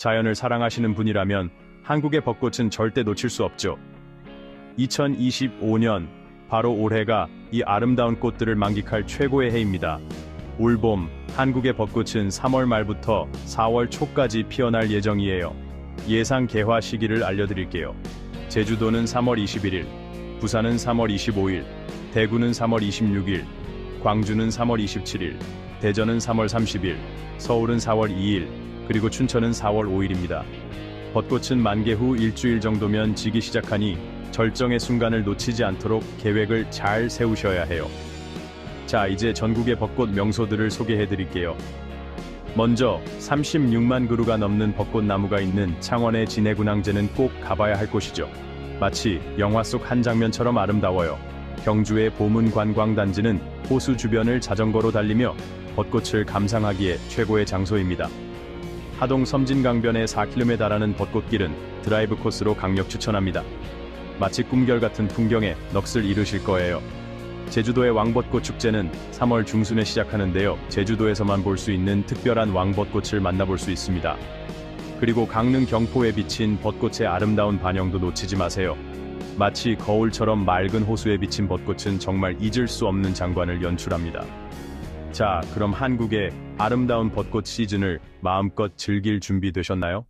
자연을 사랑하시는 분이라면 한국의 벚꽃은 절대 놓칠 수 없죠. 2025년 바로 올해가 이 아름다운 꽃들을 만끽할 최고의 해입니다. 올봄 한국의 벚꽃은 3월 말부터 4월 초까지 피어날 예정이에요. 예상 개화 시기를 알려드릴게요. 제주도는 3월 21일, 부산은 3월 25일, 대구는 3월 26일, 광주는 3월 27일, 대전은 3월 30일, 서울은 4월 2일, 그리고 춘천은 4월 5일입니다. 벚꽃은 만개 후 일주일 정도면 지기 시작하니 절정의 순간을 놓치지 않도록 계획을 잘 세우셔야 해요. 자, 이제 전국의 벚꽃 명소들을 소개해 드릴게요. 먼저 36만 그루가 넘는 벚꽃 나무가 있는 창원의 진해군항제는 꼭 가봐야 할 곳이죠. 마치 영화 속 한 장면처럼 아름다워요. 경주의 보문 관광단지는 호수 주변을 자전거로 달리며 벚꽃을 감상하기에 최고의 장소입니다. 하동 섬진강변의 4km에 달하는 벚꽃길은 드라이브 코스로 강력 추천합니다. 마치 꿈결 같은 풍경에 넋을 잃으실 거예요. 제주도의 왕벚꽃 축제는 3월 중순에 시작하는데요. 제주도에서만 볼 수 있는 특별한 왕벚꽃을 만나볼 수 있습니다. 그리고 강릉 경포에 비친 벚꽃의 아름다운 반영도 놓치지 마세요. 마치 거울처럼 맑은 호수에 비친 벚꽃은 정말 잊을 수 없는 장관을 연출합니다. 자, 그럼 한국의 아름다운 벚꽃 시즌을 마음껏 즐길 준비 되셨나요?